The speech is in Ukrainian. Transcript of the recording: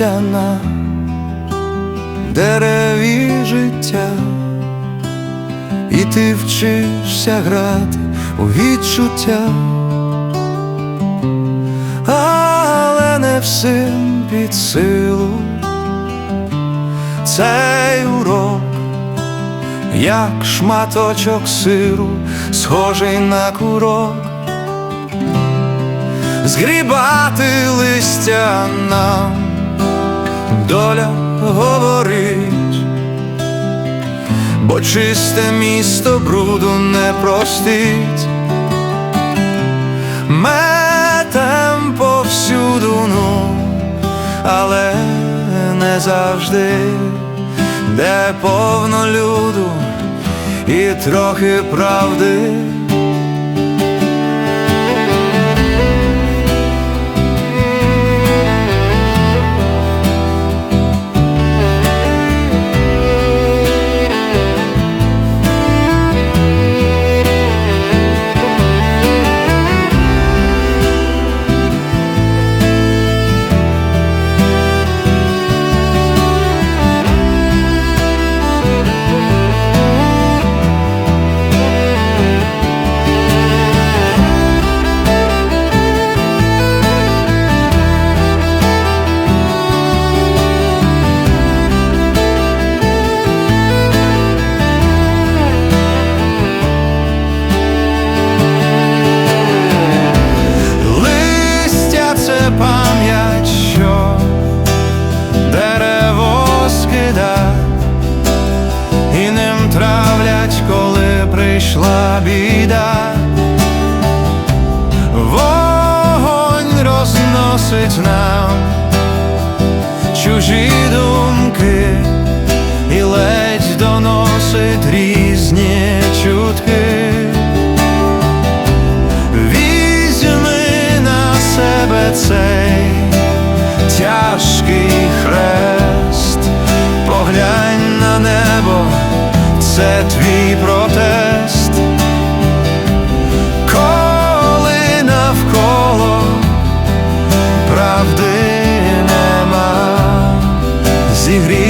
На дереві життя, і ти вчишся грати у відчуття, але не всім під силу цей урок, як шматочок сиру, схожий на курок. Згрібати листя нам доля говорить, бо чисте місто бруду не простить, метем повсюду, ну, але не завжди, де повно люду і трохи правди. прийшла біда, вогонь розносить нам чужі думки і ледь доносить різні чутки. Візьми на себе цей тяжкий хрест, поглянь на небо, це твій. правди нема зігрі.